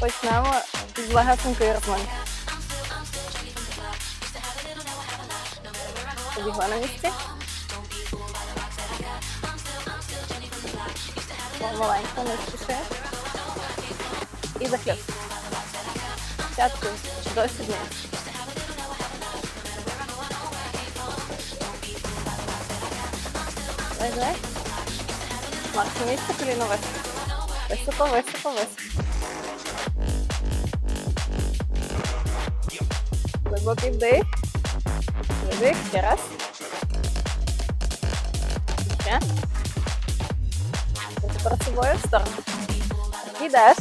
Почнемо з легесенької розминки. Побігла на місці. Помаленько, не спіши. І захльост. П'ятку до сідниці. Давай. Місце коліно високо. Високо, високо, високо. Глибокий вдих. Вдих, ще раз. Ще. Ось перед собою в сторону. Ідеш.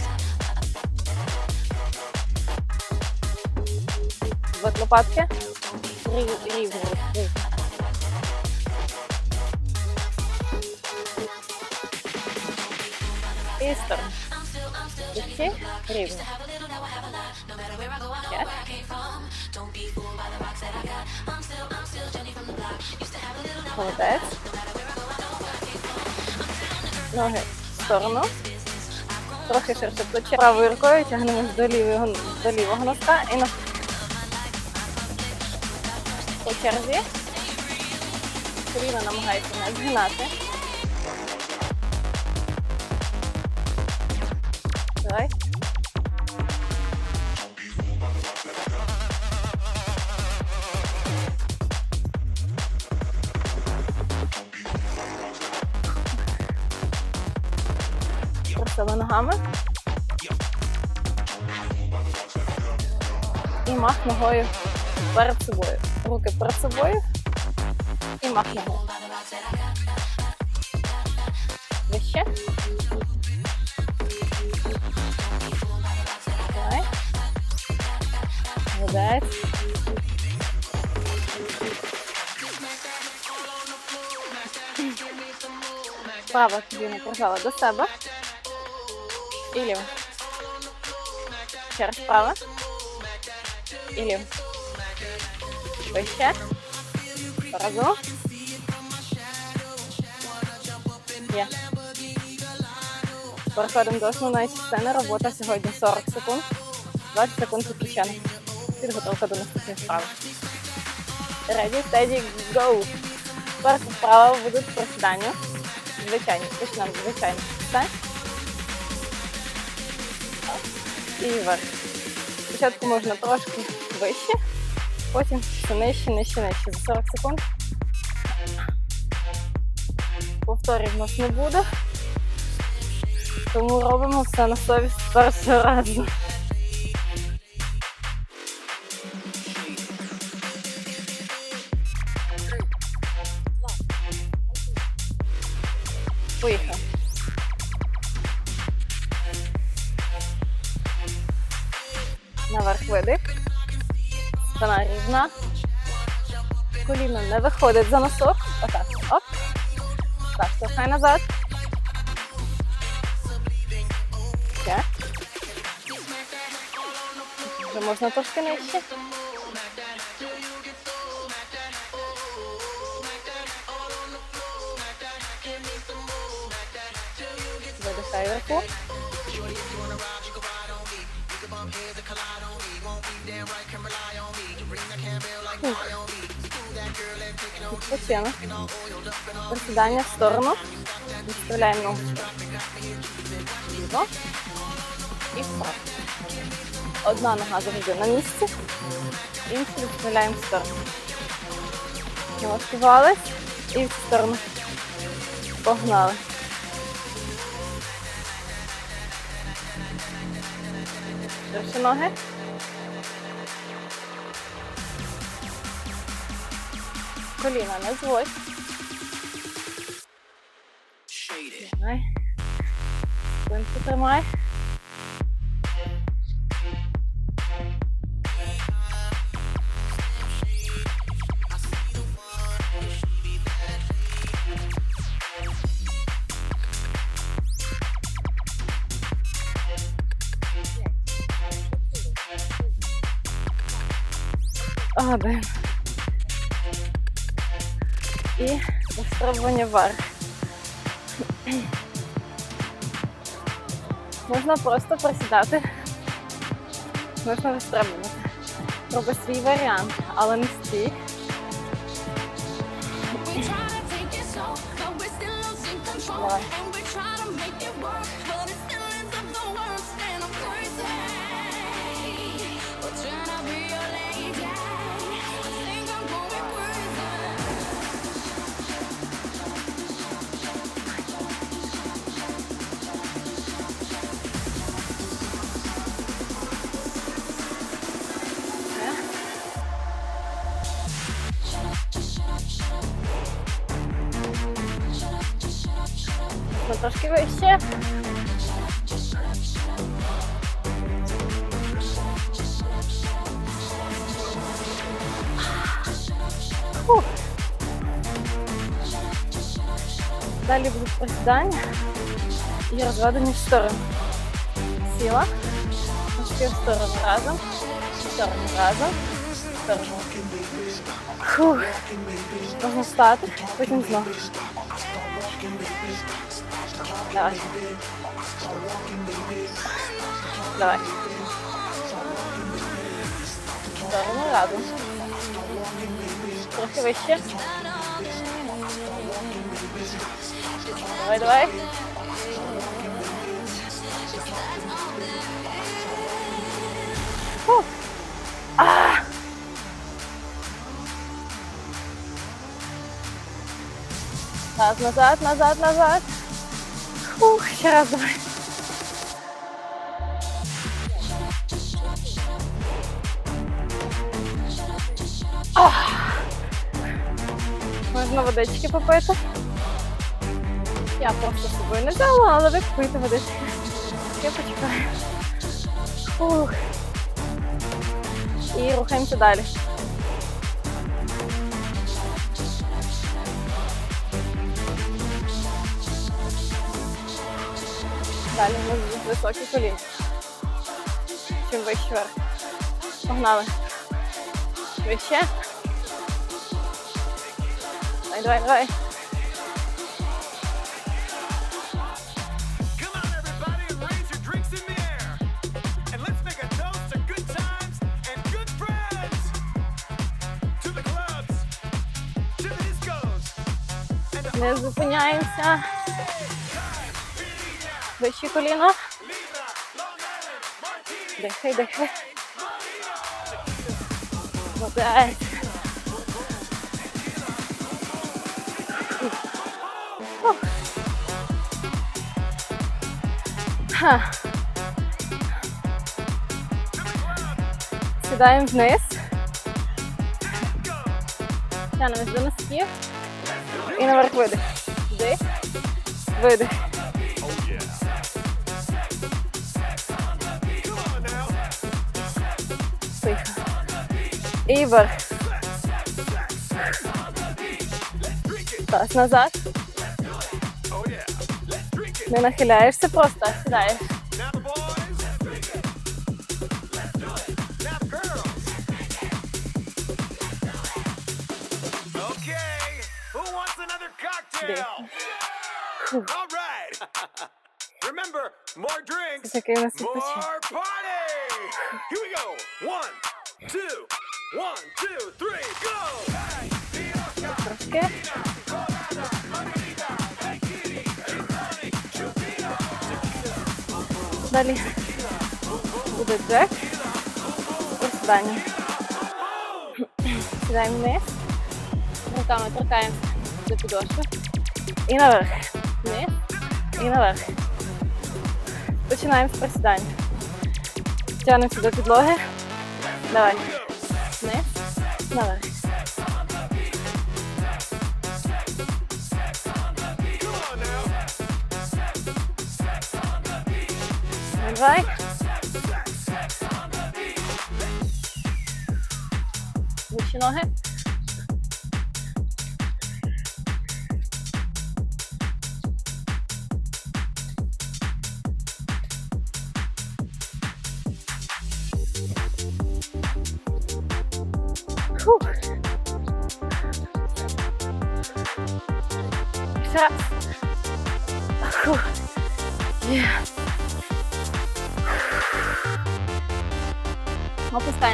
Звик лопатки. Рів, рівно, рівно. І сторону. Духи рівно. Молодець. Ноги в сторону. Трохи ширше плече. Правою рукою тягнемось до лівого, до лівого носка і на по черзі. Коліна намагається не згинати. Давай. Ногами. І мах ногою перед собою. Руки перед собою. І мах ногою. Вище. Давай. Молодець. Права коліно прижала до себе. І ліво. Раз права. І ліво. Вище. Разом. Є. Переходимо до основної частини. Робота сьогодні 40 секунд. 20 секунд відпочинок. Підготовка до наступної вправи. Ready, steady, go. Перша вправа будуть присідання. Звичайні. Почнемо з І вверх. Спочатку можна трошки вище, потім все нижче, нижче, нижче. За 40 секунд. Повторів нас не буде. Тому робимо все на совість з першого разу. Поїхали. Наверх видих. Спина рівна. Коліно не виходить за носок. Отак. Оп. Так, штовхай назад. Ще. Вже можна трошки нижче. Видихай вверху. Відпочинок. Присідання в сторону. Відставляємо ногу. Ліво. І вправо. Одна нога завжди на місці. Іншу відставляємо в сторону. Налаштувались і в сторону. Погнали. Ширше ноги. Коліна не зводь. Тримай. Спинку тримай. Розпробування вверх. Можна просто присідати Можна вистрибнути. Роби свій варіант, але не стій. We трошки вище. Фух. Далі будуть присідання і розведення в сторону. Сіла. Ножки в сторону разом. В сторону разом. В сторону. Фух. Можна встати, потім знову. Давай. Давай. Сторону разом. Трохи вище. Давай, давай. Фух. А! Раз, назад, назад, назад. Фух, ще раз давай. Ах. Можна водички попити. Я просто з собою не взяла, але ви купуєте водички. Я почекаю. Фух. І рухаємося далі. Далі у нас високі коліна. Чим вище вверх. Погнали. Вище. Давай, давай, давай. Не зупиняємося. Вище коліно. Дихай, дихай. Сідаємо вниз. Тянемось до носків. І наверх видих. Вдих. Видих. І вверх. Таз назад. oh yeah, let's drink it. Не нахиляєшся, просто а сідаєш. Now the boys, now the girls. Okay, who wants another cocktail? All right. Remember, more drinks, Такий у нас відпочинок. more party. Here we go. One, two, one, two, three, go. Трошки. Далі буде джек. Присідання. Сідаємо вниз. Руками торкаємо до підошви. І наверх. Вниз. І наверх. Починаємо з присідання. Тягнемося до підлоги. Давай. Вниз. Наверх. Come on now. Давай.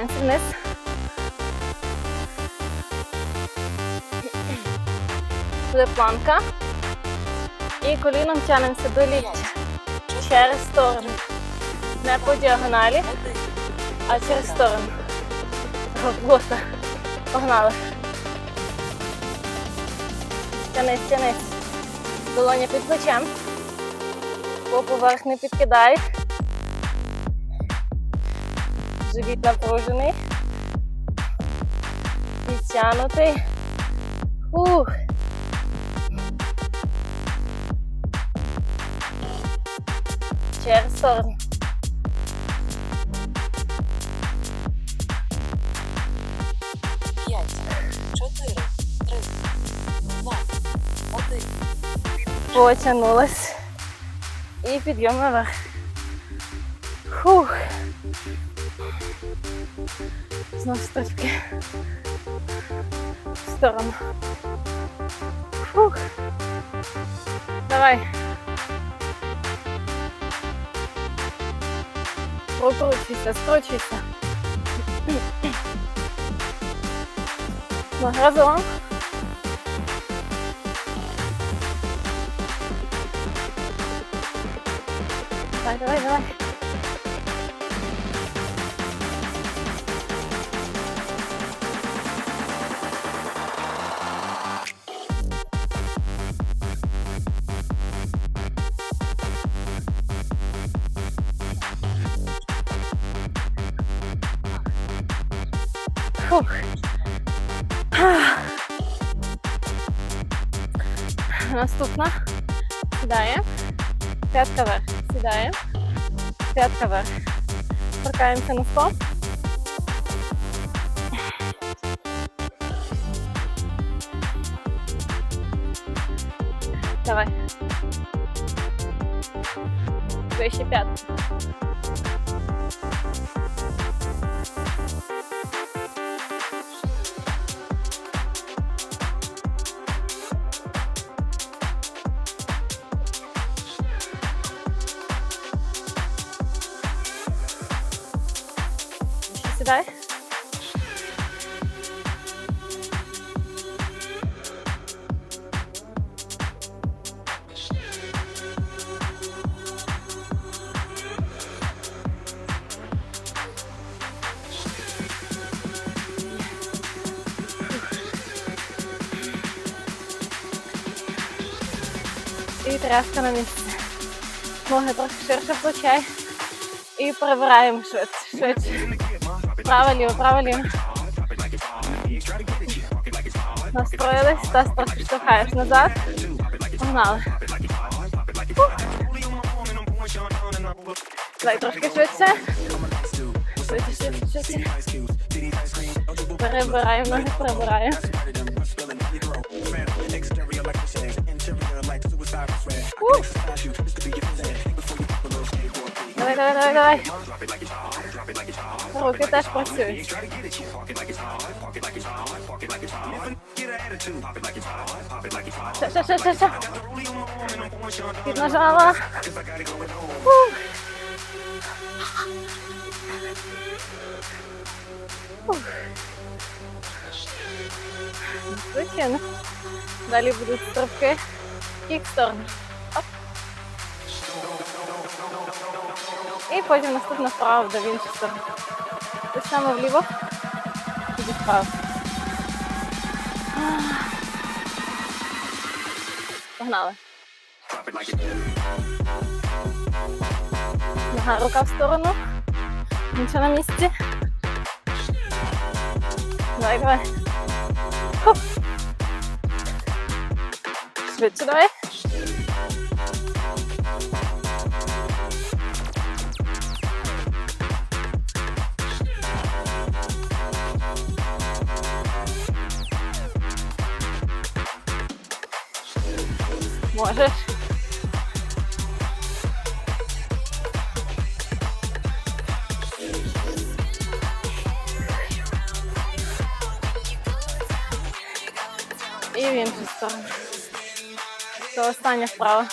Опускаємося вниз. Буде планка. І коліном тянемося до ліктя. Через сторону. Не по діагоналі, а через сторону. Робота. Погнали. Тянись, тянись. Долоня під плечем. Попу вверх не підкидай. Живіт напружений. Підтягнутий. Фух. Через сторону. П'ять, чотири, три, два, один. Потягнулась. І підйом наверх. Фух. Знов стрибки. В сторону. Фух. Давай. Прокручуйся, скручуйся. Ну, Разом. Давай, давай, давай. Фух. Ах. Наступна. Сідає. П'ятка вверх. Сідає. П'ятка вверх. Торкаємося на стоп. Давай. Вище п'ятки. Ще сідай. І тряска на місці. Ноги трохи ширше плечей. І право, ліво. Настроїлись, таз трохи штовхаєш назад. Погнали. Фух. Трошки швидше. Перебираємо ноги, перебираємо. Давай, давай, давай, давай. Руки теж працюють. Піднажала. Звичайно. Далі будуть стрибки. Кік в сторону. Оп. І потім наступна вправа до в іншу сторону. Те саме вліво. Тоді вправо. Погнали. Нога, рука в сторону. Нічого на місці. Давай, давай. Хоп. Швидше давай. І в іншу сторону. Це остання вправа.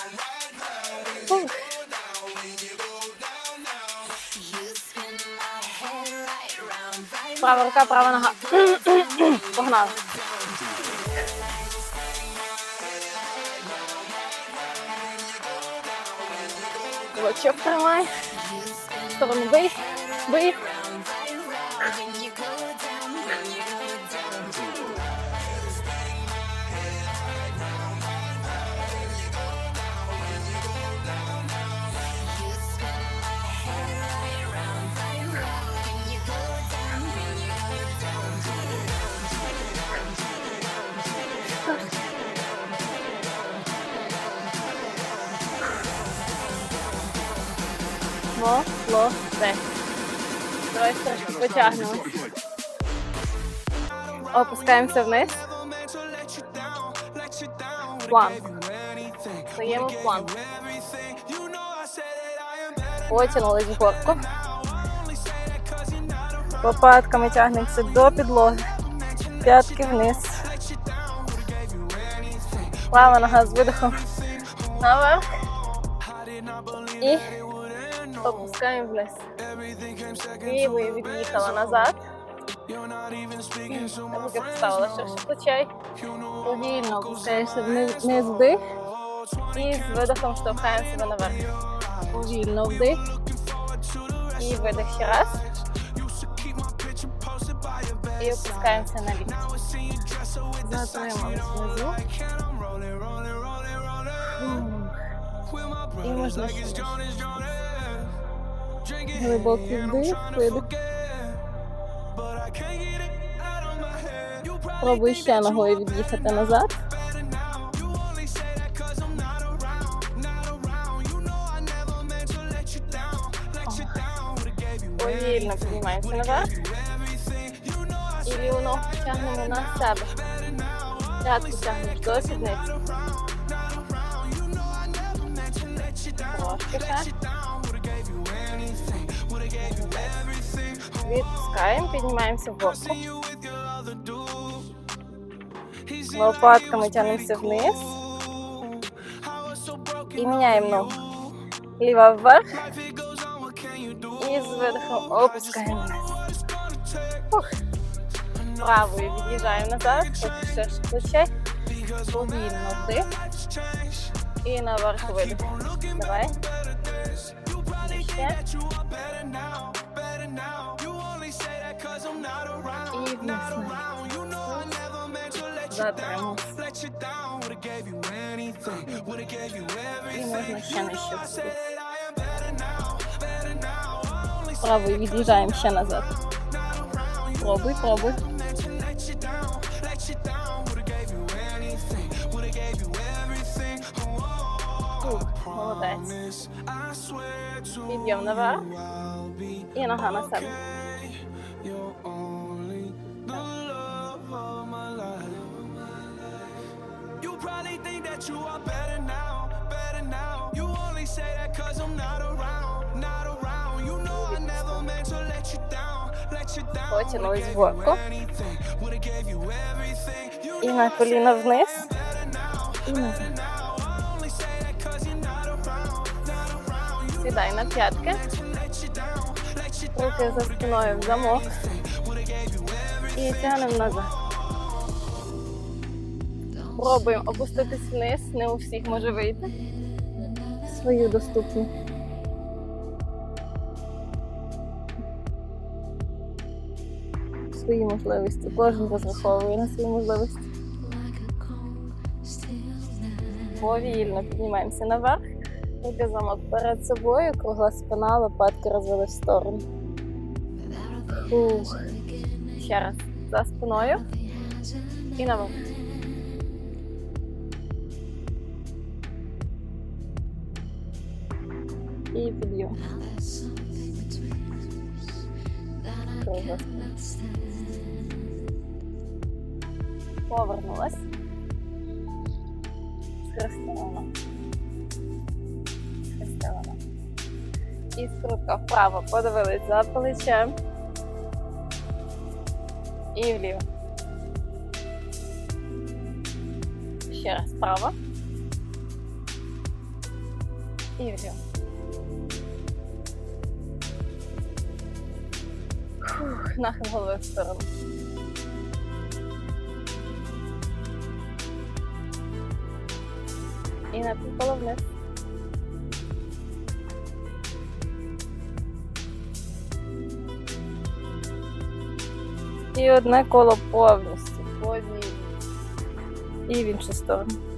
Права рука, права нога. Погнали. Кулачок тримай. Сторону бий. Бий. Молодець. Давай трошки потягнемо. Опускаємося вниз. Планк. Стаємо в планк. Потягнулись вгорку. Лопатками тягнемося до підлоги. П'ятки вниз. Права нога з видихом наверх. І опускаємо вниз. Лівою від'їхала назад. Руки поставила ширше плечей. Повільно опускаєшся вниз, вдих. І з видихом штовхаємо себе наверх. Повільно вдих. І видих ще раз. І опускаємося на лікті. Затримались внизу. І можна ще. Глибокий вдих, видих. Пробуй ще ногою від'їхати назад. Повільно піднімаємося наверх. І ліву ногу тягнемо на себе. П'ятку тягнеш до сідниці. Трошки ще. Відпускаємо, піднімаємося вгору. Лопатками тягнемося вниз. І міняємо ногу. Ліва вверх. І з видихом опускаємо вниз. Фух. Правою від'їжджаємо назад, трохи ширше плече. Повільно вдих. І наверх видих. Давай. Ще. Затримуємо. І можна ще нижче встати. Правою від'їжджаємо ще назад. Пробуй, пробуй. Ух, Молодець. Підйом наверх. І нога на себе. You are better now, better now. You only say that cause I'm not around, not around. You know I never meant to let you down, let you down. Потягнулись вгорку. Anything, would've gave you everything. You І на коліна вниз. І. You Сідай на п'ятки. Руки за спиною в замок. І тягнемо назад. Пробуємо опуститись вниз, не у всіх може вийти. Свою доступну. Свої можливості. Кожен розраховує на свої можливості. Повільно піднімаємося наверх. Руки замок перед собою, кругла спина, лопатки розвели в сторону. Фух. Ще раз. За спиною. І наверх. І підйом. Кругла. Повернулась. Схрестила ногу. І скрутка вправо. Подивились за плечем. І вліво. Ще раз вправо. І вліво. Фух. нахил голови в сторону. І на вниз. І одне коло повністю повільно. І в іншу сторону.